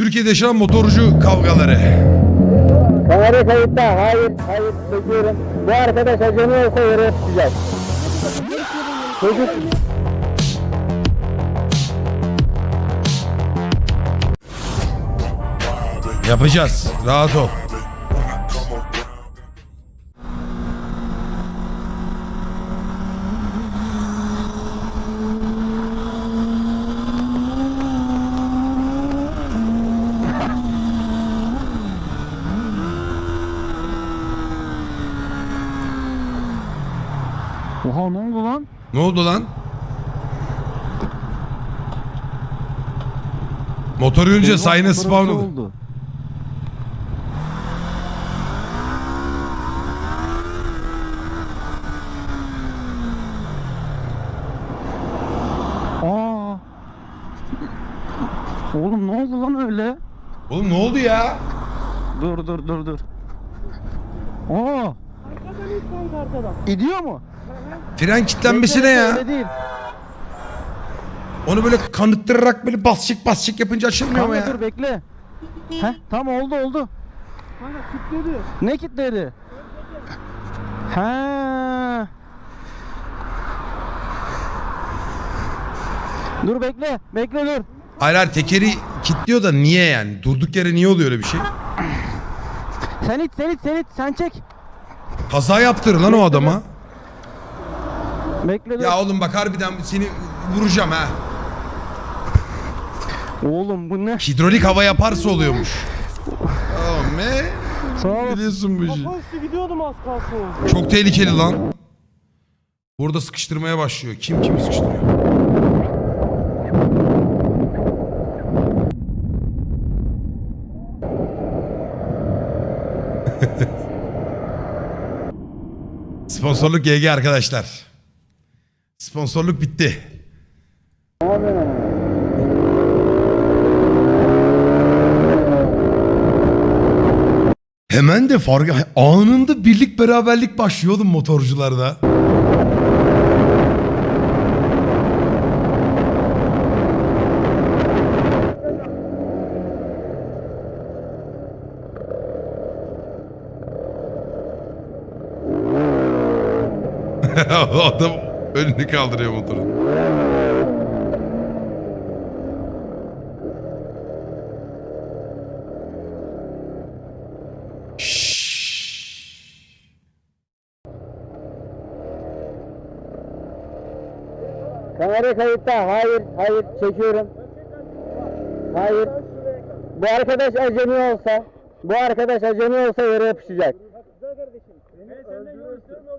Türkiye'de yaşanan motorcu kavgaları. Kamera kayıtta. Hayır, hayır çekiyorum. Bu arkadaş acemi olsa yere yapışacak. Çocuk Yapacağız. Rahat ol. Oha ne oldu lan? Ne oldu lan? Motor Eyvah, sayına spawn oldu. oldu. Aa. Oğlum ne oldu lan öyle? Oğlum ne oldu ya? Dur dur dur dur. Aa. Gidiyor mu? Fren kilitlenmesi ne ya? Değil. Onu böyle kanıttırarak böyle basçık basçık yapınca açılmıyor mu Kanka ya? dur bekle. Heh tam oldu oldu. Ne kitledi? Ha. Dur bekle, bekle dur. Hayır hayır tekeri kilitliyor da niye yani? Durduk yere niye oluyor öyle bir şey? Sen it, sen it, sen it, sen çek. Kaza yaptır lan o adama. Bekle. Ya oğlum bak harbiden seni vuracağım ha. Oğlum bu ne? Hidrolik hava yaparsa oluyormuş. Oğlum ne? Sağ ol. Biliyorsun bu işi. Üstü gidiyordum az kalsın. Çok tehlikeli lan. Burada sıkıştırmaya başlıyor. Kim kimi sıkıştırıyor? Sponsorluk GG arkadaşlar. Sponsorluk bitti. Hemen de fark anında birlik beraberlik başlıyor oğlum motorcularda. Adam önünü kaldırıyor motorun. kamera kayıtta. Hayır, hayır çekiyorum. Hayır. Bu arkadaş acemi olsa, bu arkadaş acemi olsa yere yapışacak. Güzel kardeşim. Ben senden yol istiyorum ne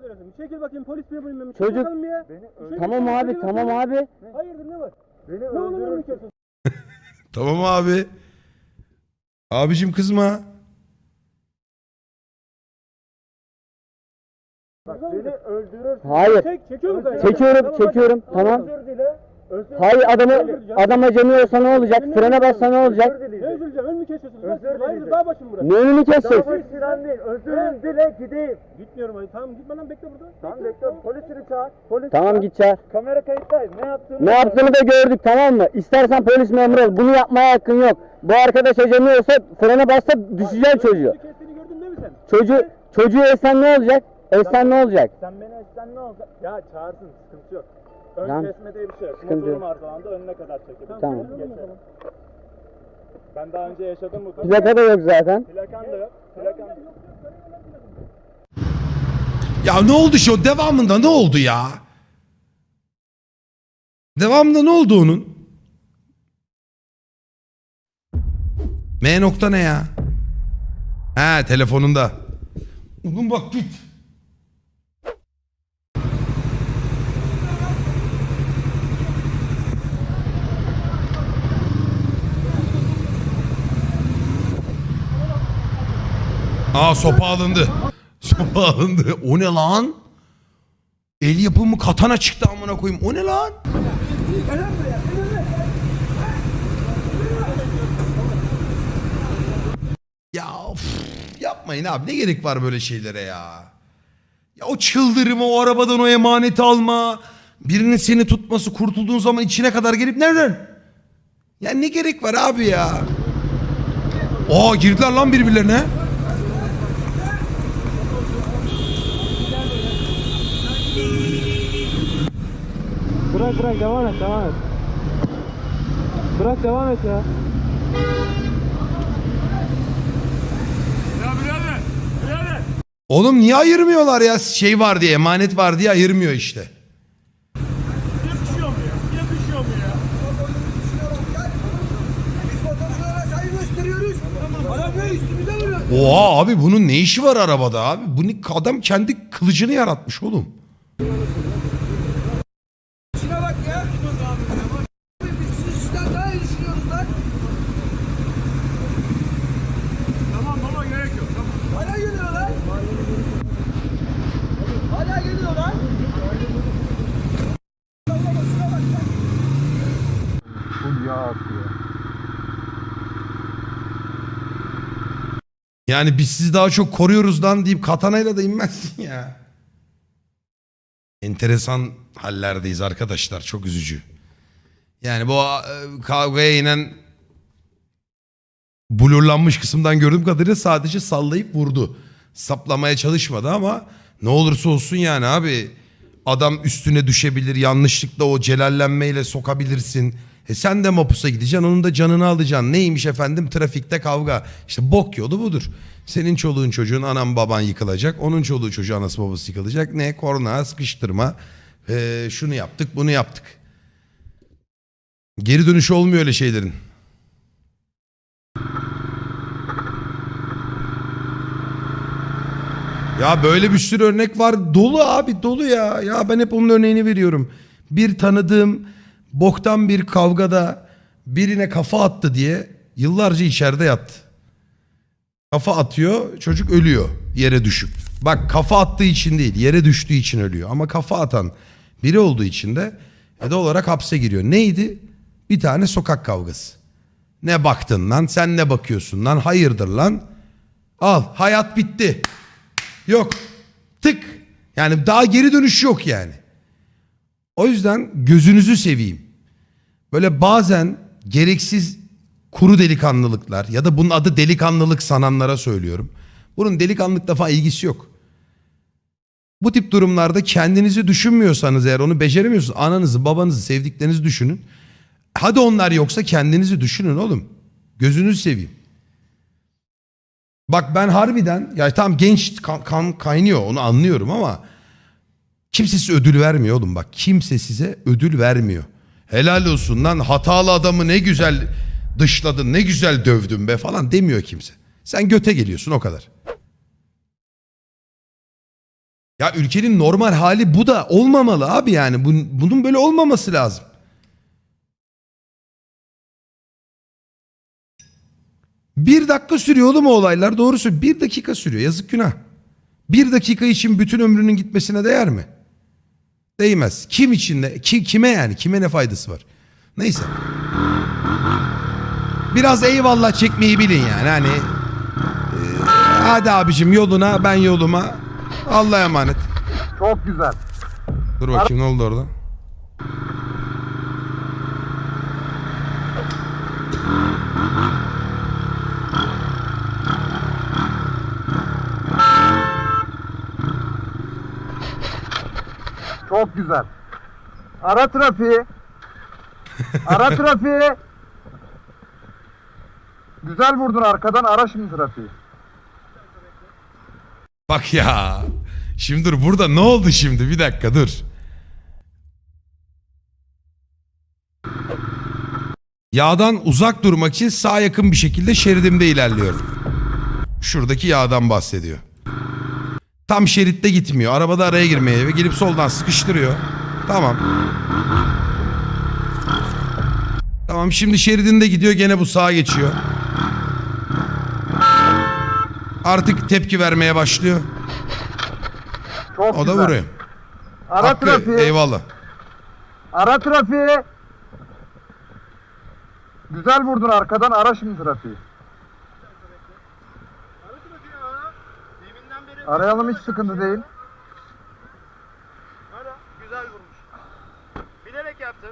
bakayım polis memuruyum ben. Bir Çocuk- çekil bakalım ya. Bir çekil Tamam bakalım, abi, tamam abi. Hayırdır ne var? ne olur önümü kesiyorsun? Tamam abi. Abicim kızma. Beni öldürürsün. Hayır. Çek, çekiyor? Çekiyorum, çekiyorum. Tamam. Özür dile. Özür Hayır adamı adam acemi olsa ne olacak? Frene bassa ne olacak? Ne özür dileyeceğim? Önümü kesiyorsun. Özür Hayır daha başım burası. Ne önünü kesecek? Sinan değil. Özür dile gideyim. Gitmiyorum hayır. Tamam gitme lan bekle burada. Tamam bekle. Polisini çağır. Polis Tamam git çağır. Kamera kayıttayız. Ne yaptığını Ne yaptığını da gördük tamam mı? İstersen polis memuru ol. Bunu yapmaya hakkın yok. Bu arkadaş acemi olsa frene bassa düşeceksin çocuğu. Kestiğini gördün değil mi sen? Çocuğu çocuğu esen ne olacak? Esen ne olacak? Sen beni essen ne olacak? Ya çağırsın sıkıntı yok. Ön Tamam. kesme diye bir şey yok. Sıkıntı Motorum yok. önüne kadar çekelim. Tamam. Geçelim. Ben daha önce yaşadım bu durumu. Plaka da yok zaten. Plakan da yok. Plakan da yok. Ya ne oldu şu devamında ne oldu ya? Devamında ne oldu onun? M nokta ne ya? He telefonunda. Oğlum bak git. Aa sopa alındı. Sopa alındı. O ne lan? El yapımı katana çıktı amına koyayım. O ne lan? Ya of, yapmayın abi. Ne gerek var böyle şeylere ya? Ya o çıldırma, o arabadan o emaneti alma. Birinin seni tutması, kurtulduğun zaman içine kadar gelip nereden? Ya ne gerek var abi ya? Aa girdiler lan birbirlerine. Bırak bırak devam et devam et. Bırak devam et ya. Oğlum niye ayırmıyorlar ya? Şey var diye, emanet var diye ayırmıyor işte. Yakışıyor mu ya? Yakışıyor mu ya? Biz vatandaşlara saygı gösteriyoruz. Arabayı üstümüze vuruyor. Oha abi bunun ne işi var arabada abi? Bu adam kendi kılıcını yaratmış oğlum. Şuna bak ya. Biz sizi sizden daha iyi düşünüyoruz lan. Tamam baba gerek yok. Tamam. Hala geliyor lan. Hala geliyor lan. Yani biz sizi daha çok koruyoruz lan deyip katanayla da inmezsin ya. Enteresan hallerdeyiz arkadaşlar. Çok üzücü. Yani bu e, kavgaya inen blurlanmış kısımdan gördüğüm kadarıyla sadece sallayıp vurdu. Saplamaya çalışmadı ama ne olursa olsun yani abi adam üstüne düşebilir yanlışlıkla o celallenmeyle sokabilirsin. E sen de mapusa gideceksin onun da canını alacaksın. Neymiş efendim trafikte kavga. İşte bok yolu budur. Senin çoluğun çocuğun anan baban yıkılacak. Onun çoluğu çocuğu anası babası yıkılacak. Ne korna sıkıştırma. E, şunu yaptık bunu yaptık. Geri dönüşü olmuyor öyle şeylerin. Ya böyle bir sürü örnek var. Dolu abi dolu ya. Ya ben hep onun örneğini veriyorum. Bir tanıdığım boktan bir kavgada birine kafa attı diye yıllarca içeride yattı. Kafa atıyor çocuk ölüyor yere düşüp. Bak kafa attığı için değil yere düştüğü için ölüyor. Ama kafa atan biri olduğu için de doğal olarak hapse giriyor. Neydi? Bir tane sokak kavgası. Ne baktın lan sen ne bakıyorsun lan hayırdır lan. Al hayat bitti. Yok. Tık. Yani daha geri dönüş yok yani. O yüzden gözünüzü seveyim. Böyle bazen gereksiz kuru delikanlılıklar ya da bunun adı delikanlılık sananlara söylüyorum. Bunun delikanlılıkla falan ilgisi yok. Bu tip durumlarda kendinizi düşünmüyorsanız eğer onu beceremiyorsunuz ananızı babanızı sevdiklerinizi düşünün. Hadi onlar yoksa kendinizi düşünün oğlum. Gözünüzü seveyim. Bak ben harbiden ya tam genç kan, kan kaynıyor onu anlıyorum ama kimse size ödül vermiyor oğlum bak kimse size ödül vermiyor. Helal olsun lan hatalı adamı ne güzel dışladın ne güzel dövdün be falan demiyor kimse. Sen göte geliyorsun o kadar. Ya ülkenin normal hali bu da olmamalı abi yani Bun- bunun böyle olmaması lazım. Bir dakika sürüyor oğlum o olaylar doğru söylüyor. Bir dakika sürüyor yazık günah. Bir dakika için bütün ömrünün gitmesine değer mi? Değmez. Kim için ne? Ki, kime yani? Kime ne faydası var? Neyse. Biraz eyvallah çekmeyi bilin yani. Hani e, hadi abicim yoluna ben yoluma. Allah'a emanet. Çok güzel. Dur bakayım ne oldu orada? Çok güzel. Ara trafiği. Ara trafiği. Güzel vurdun arkadan ara şimdi trafiği. Bak ya. Şimdi dur burada ne oldu şimdi? Bir dakika dur. Yağdan uzak durmak için sağ yakın bir şekilde şeridimde ilerliyorum. Şuradaki yağdan bahsediyor. Tam şeritte gitmiyor. Arabada araya girmeye ve gelip soldan sıkıştırıyor. Tamam. Tamam şimdi şeridinde gidiyor gene bu sağa geçiyor. Artık tepki vermeye başlıyor. Çok O da güzel. vuruyor. Ara Hakkı, trafiği. eyvallah. Ara trafiği. Güzel vurdun arkadan ara şimdi trafiği. Arayalım hiç sıkıntı değil. Hala güzel vurmuş. Bilerek yaptım.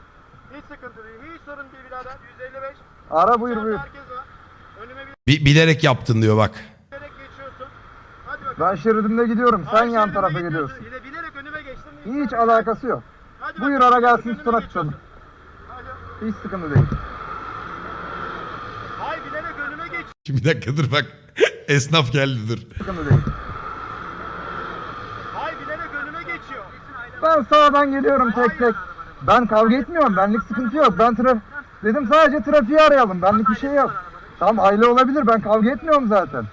Hiç sıkıntı değil. Hiç sorun değil birader. 155. Ara buyur buyur. Herkes var. Önüme Bi- bilerek yaptın diyor bak. bilerek geçiyorsun. Hadi bakalım. Ben şeridimde gidiyorum. Sen Hayır, yan şeridime tarafa gitmiyorsun. gidiyorsun. Yine bilerek önüme geçtin. Hiç alakası yok. Hadi Buyur bakalım, ara gelsin önüme geçiyorsun. tutalım. Hadi. Hiç sıkıntı değil. Hayır bilerek önüme geç. Şimdi bir dakika dur bak. Esnaf geldi dur. Sıkıntı değil. Hayır bilerek önüme geçiyor. Ben sağdan geliyorum tek tek. Ben kavga etmiyorum. Benlik sıkıntı yok. Ben traf dedim sadece trafiği arayalım. Benlik bir şey yok. Tamam aile olabilir. Ben kavga etmiyorum zaten.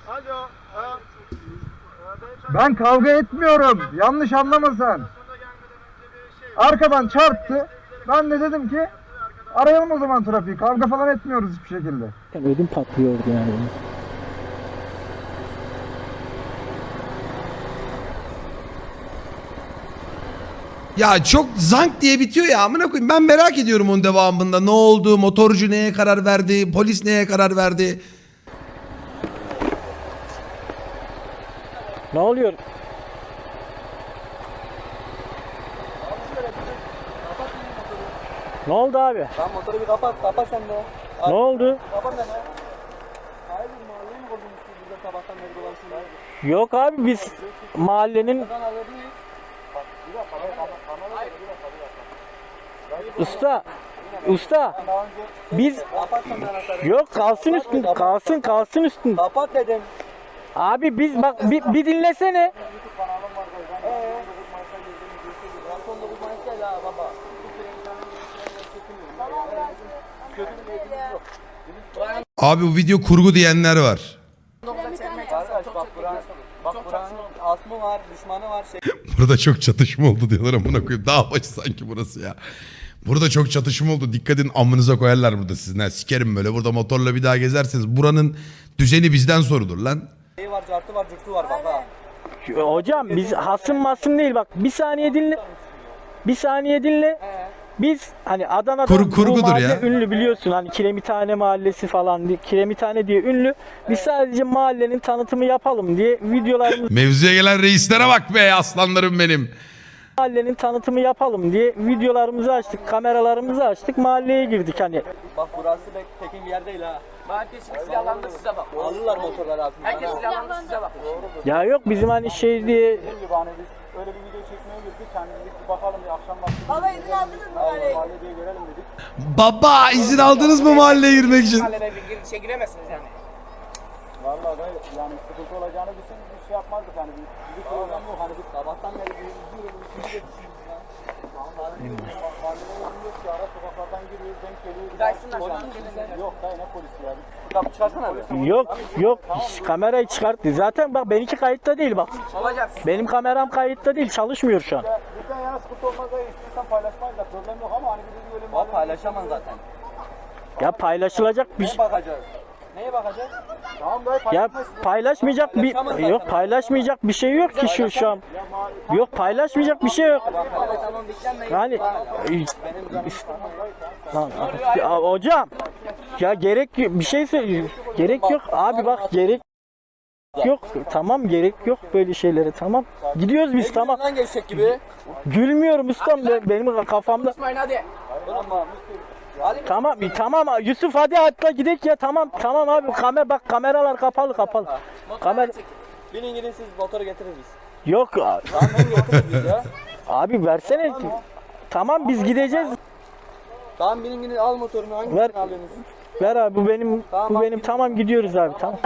Ben kavga etmiyorum. Yanlış anlama sen. Arkadan çarptı. Ben de dedim ki arayalım o zaman trafiği. Kavga falan etmiyoruz hiçbir şekilde. Ödüm patlıyordu yani. Ya çok zank diye bitiyor ya amına koyayım. Ben merak ediyorum onun devamında. Ne oldu? Motorcu neye karar verdi? Polis neye karar verdi? Ne oluyor? Ne oldu abi? Lan motoru bir kapat, kapat sen de. Ne oldu? Kapat sen de. Hayır mahalleye mi kurdunuz siz burada sabahtan beri dolaşıyorsunuz? Yok abi biz mahallenin ya. Usta usta biz yok kalsın üstün kalsın kalsın üstün. Kapat dedim. Abi biz bak bir, bir dinlesene. Abi bu video kurgu diyenler var. Bak buranın asmı var, düşmanı var. Şey. Burada çok çatışma oldu diyorlar amına koyayım. Dağ başı sanki burası ya. Burada çok çatışma oldu. Dikkat edin amınıza koyarlar burada sizin. Ha, sikerim böyle. Burada motorla bir daha gezerseniz. Buranın düzeni bizden sorulur lan. Şey var, cartı var, cırtı var bak ha. Hocam biz hasım masım değil bak bir saniye dinle. Bir saniye dinle. Biz hani Adana'da Kur- kurgudur bu mahalle ya. ünlü biliyorsun hani Kiremithane Mahallesi falan diye Kiremithane diye ünlü. Biz sadece mahallenin tanıtımı yapalım diye videolarımızı Mevzuya gelen reislere bak be aslanlarım benim. mahallenin tanıtımı yapalım diye videolarımızı açtık, kameralarımızı açtık, mahalleye girdik hani. Bak burası pek tekin bir yer değil ha. Herkes silahlandı size bak. Alırlar motorları altına. Herkes silahlandı size bak. Ya yok bizim hani şey diye öyle bir video çekmeye girdik. Bir bakalım bir akşam vakti. Valla izin aldınız mı hani? Mahallede görelim dedik. Baba izin aldınız mı mahalleye girmek için? Mahallede bir gir, şey giremezsiniz yani. Vallahi gayet yani sıkıntı olacağını bilsek biz şey yapmazdık hani bir, bir problem yok hani biz Sabahtan beri bir yürüyoruz, şimdi geçmişiz ya. mahalleye gidiyoruz ki ara sokaklardan giriyoruz denk geliyoruz. Daysınlar şu an. Yok dayı ne polisi ya biz. Kapı çıkarsana bir. yok yok kamerayı çıkarttı. Zaten bak benimki kayıtta değil bak. Benim kameram kayıtta değil çalışmıyor şu an. Yana sıkıntı olmaz dayı istiyorsan paylaşmayız da problem yok ama hani biz böyle O mahallede paylaşamaz zaten. Ya paylaşılacak bir Neye şey. bakacağız? Neye bakacağız? Tamam dayı Ya paylaşmayacak bir yok paylaşmayacak bir şey yok ki şu şu an. Yok paylaşmayacak bir şey yok. Tamam diklenmeyin. Yani Lan, ya, hocam ya gerek bir şey söyle gerek yok abi bak gerek yok tamam gerek yok böyle şeylere tamam gidiyoruz biz tamam Lan geçecek gibi. gülmüyorum ustam be- benim kafamda İsmail hadi. Hadi. tamam tamam Yusuf hadi atla gidelim ya tamam tamam abi kamera bak kameralar kapalı kapalı kamera Binin gidin siz motoru getiririz biz. yok Tamam ben getiririz biz ya. abi versene tamam biz gideceğiz Tamam binin gidin al motorunu hangisini Ver. alıyorsunuz? ver abi bu benim bu benim tamam gidiyoruz abi tamam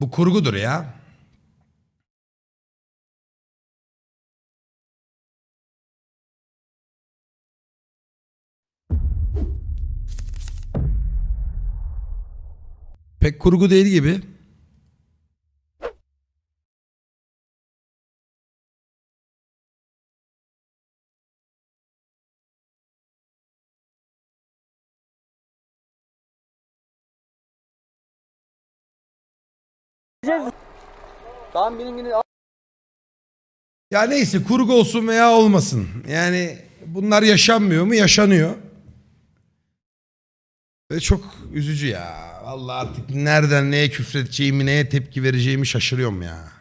Bu kurgudur ya. Pek kurgu değil gibi. Tamam binin. Ya neyse kurgu olsun veya olmasın. Yani bunlar yaşanmıyor mu? Yaşanıyor. Ve çok üzücü ya. Vallahi artık nereden neye küfredeceğimi, neye tepki vereceğimi şaşırıyorum ya.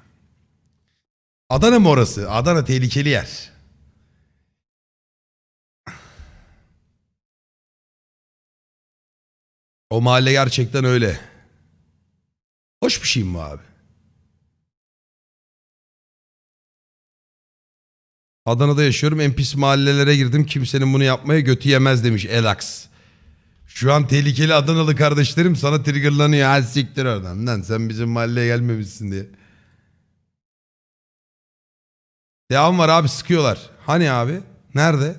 Adana mı orası? Adana tehlikeli yer. O mahalle gerçekten öyle. Hoş bir şey mi abi? Adana'da yaşıyorum. En pis mahallelere girdim. Kimsenin bunu yapmaya götü yemez demiş Elax. Şu an tehlikeli Adanalı kardeşlerim sana triggerlanıyor. Ha siktir oradan. Lan sen bizim mahalleye gelmemişsin diye. Devam var abi sıkıyorlar. Hani abi? Nerede?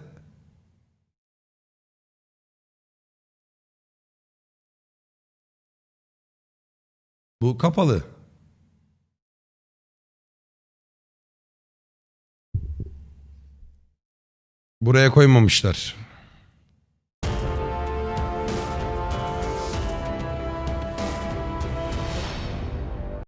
Bu kapalı. Buraya koymamışlar.